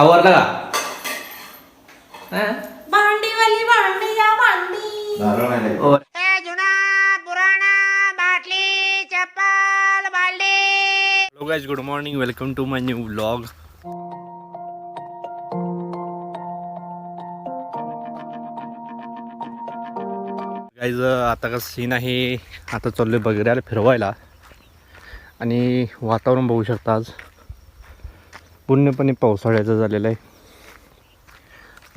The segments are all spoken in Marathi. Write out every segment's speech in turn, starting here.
आवरला का? हा? भांडीवाली भांडी. या भांडी नारळ नाही लागत. ओ, hello guys good morning welcome to my new vlog guys आता का सीन आहे. आता चाललोय बघायला फिरवायला. आणि वातावरण बघू शकता आज. पूर्णपणे पावसाळ्याचं झालेलं आहे.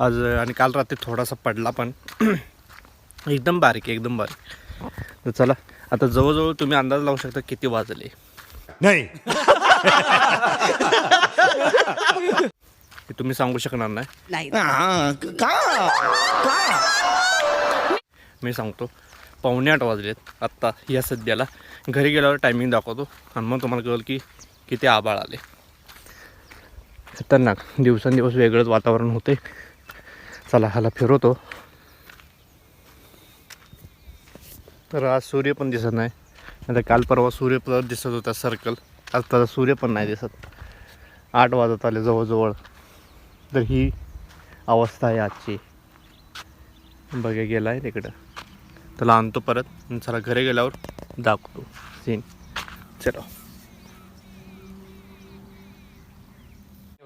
आज आणि काल रात्री थोडासा पडला पण एकदम बारीक एकदम बारीक. तर चला आता जवळजवळ तुम्ही अंदाज लावू शकता किती वाजले. नाही. तुम्ही सांगू शकणार नाही? मी सांगतो पावणे आठ वाजलेत. आत्ता या सध्याला घरी गेल्यावर टायमिंग दाखवतो. आणि मग तुम्हाला कळेल की किती आबाळ आले. खतरनाक. दिवसेंदिवस वेगळंच वातावरण होते. चला ह्याला फिरवतो. तर आज सूर्य पण दिसत नाही. आता काल परवा सूर्य पण दिसत होता सर्कल आज त्याचा सूर्य पण नाही दिसत. आठ वाजत आले जवळजवळ. तर ही अवस्था आहे आजची. बघा गेला आहे तिकडं त्याला आणतो परत. चला घरी गेल्यावर दाखवतो. सीन चलो.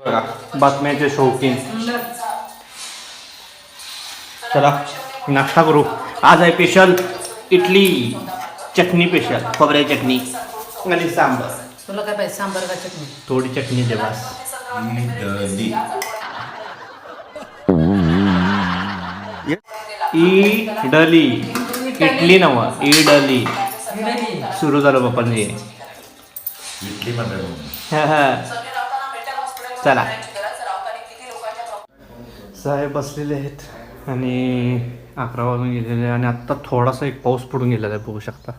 बघा बातम्याचे शौकीन. चला नाश्ता करू. आज आहे स्पेशल इडली चटणी स्पेशल खोबऱ्या चटणी आणि सांबर. तुला काय पाहिजे सांबार का चटणी? थोडी चटणी दे बस. इडली. इडली इडली नव इडली. सुरू झालं बापांनी इडली म्हणतात मग. चला. साहेब बसलेले आहेत आणि अकरा वाजून गेलेले आणि आत्ता थोडासा एक पाऊस पडून गेलेला आहे बघू शकता.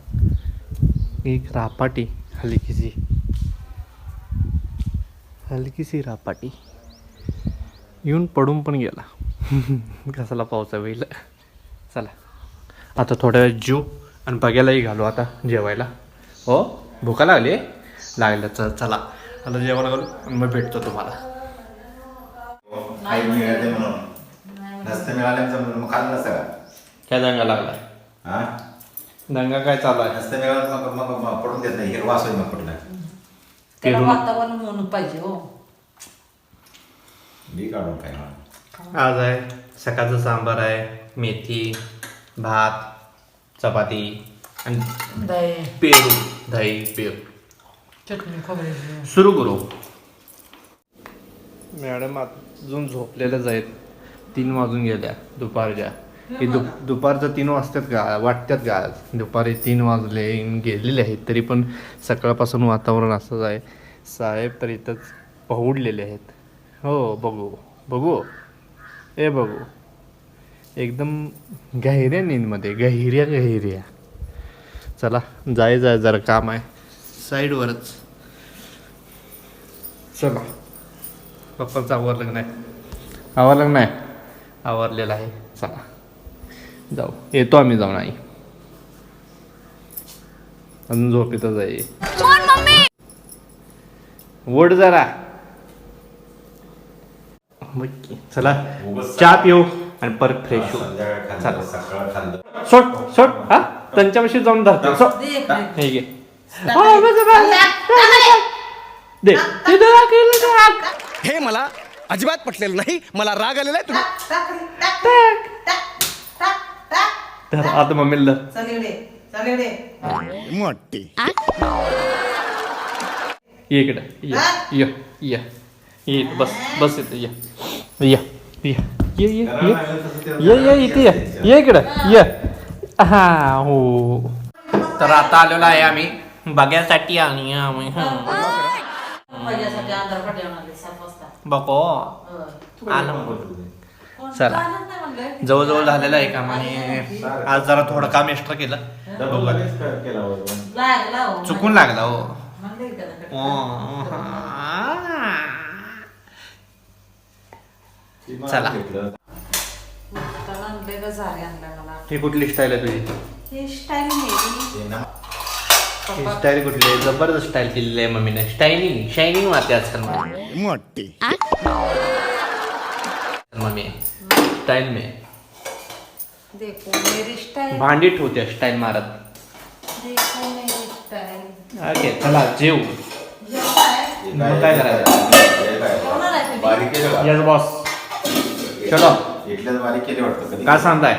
एक रापाटी हलकीशी. हलकीशी रापाटी. येऊन पडून पण गेला. कसला पाऊस आहे बैल? चला. आता थोड्या वेळ जीव आणि बघायलाही घालू आता जेवायला. हो? भुका लागली? लागलं चल चला. आता जेवायला घालू आणि मग भेटतो तुम्हाला. काही मिळाले म्हणून. नसतं मिळाल्याचं म्हणून मग खाल्लं नसतं का? काय दंगा लागला? हा? दंगा काय चालू आहे? नसतं मिळालं मग मग मग पडून देत नाही. हिरवा असतो मग पडला त्याला पेरून- वातावरण म्हणून पाहिजे हो. मी काढून काय म्हणून. आज आहे. सकाळचं सांबार आहे मेथी भात चपाती आणि दही. पेरू. दही पेरू. चटणी सुरू करू. मॅडम अजून झोपलेल्याच आहेत. तीन वाजून गेल्या दुपारच्या. हे दु दुपारचं तीन वाजतात का? वाटतात का? आज? दुपारी तीन वाजले गेलेले आहेत. तरी पण सकाळपासून वातावरण असंच आहे. साहेब तर इथंच पहुडलेले आहेत. हो बघू. बघू? ए बघू. एकदम गहिऱ्या नींदमध्ये गहिऱ्या गहिऱ्या चला जाय जाय जरा काम आहे. साईडवरच. चला. पप्पांचं आवरलं नाही आवरलं नाही आवरलेलं आहे. चला. जाऊ. येतो आम्ही जाऊन आई. अजून झोपेतच आहे. वड जरा. चला. चहा पिऊ आणि परत फ्रेश होऊ. सकाळ खाल्लं. सोड सोड. हा? त्यांच्यापाशी जाऊन धरतो. मिनिट. हे घे. हा, बस, बस. दे. हे. मला अजिबात पटलेलं नाही. मला राग आलेला आहे तुम्ही धर आता मम्मीला धर मोठी. ये इकडे. ये ये ये. ये बस बस इथे ये. ये ये. ये ये ये. ये ये इथे ये. ये इकडं. ये. हा हो. तर आता आलेलो आहे आम्ही. बघायसाठी आणि आम्ही हं. सात वाजता बघो. आलं मग. कोण चला. जवळजवळ झालेलं आहे काम आणि आज जरा थोडं काम एक्स्ट्रा केलं. लागला हो. चुकून लागला हो म्हणलं. ओ, हा. चला. त्याला आणलं मला ही कुठली स्टाईल आहे तुझी हे स्टाईल नाही ही स्टाईल कुठली आहे जबरदस्त स्टाईल केलेली आहे मम्मीने शायनिंग शायनिंग मारते आजकाल. मोठी मम्मी स्टाईल में देखो मेरी स्टाईल भांडी ठेवते स्टाईल मारत देखो मेरी स्टाईल ओके चला जेव मग काय करायचं? काय? जेवणार आहे तुम्ही? बारीक केलं का? यस बॉस चलो. इथल्याच बारीक केले वाटतं कधी काय सांगताय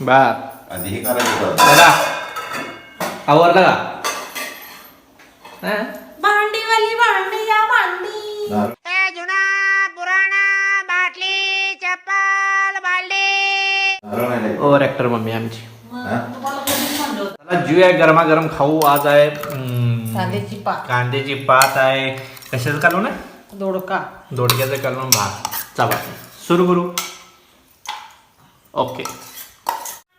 बा आधी हे करायचं होतं. चला आवरलं का हा? भांडीवाली भांडी या भांडी. दारू दारू नाही. लागली. ओव्हर ऍक्टर मम्मी आमची. मग हा? तुम्हाला कधीच म्हणलं होतं. चला जीव गरमागरम खाऊ. आज आहे हम्म, कांद्याची पात. कांद्याची पात आहे. कशाचं कालवण ना दोडका. दोडक्याचं कालवण भात. चला सुरू करू. ओके.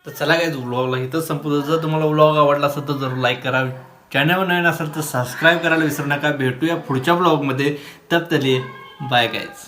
तर चला काय व्लॉगला इथं संपू जर तुम्हाला व्लॉग आवडला असेल तर जरूर लाईक करा. चॅनल नवीन असेल तर सबस्क्राईब करायला विसरू नका. भेटूया पुढच्या ब्लॉगमध्ये तर तरी बाय गाईज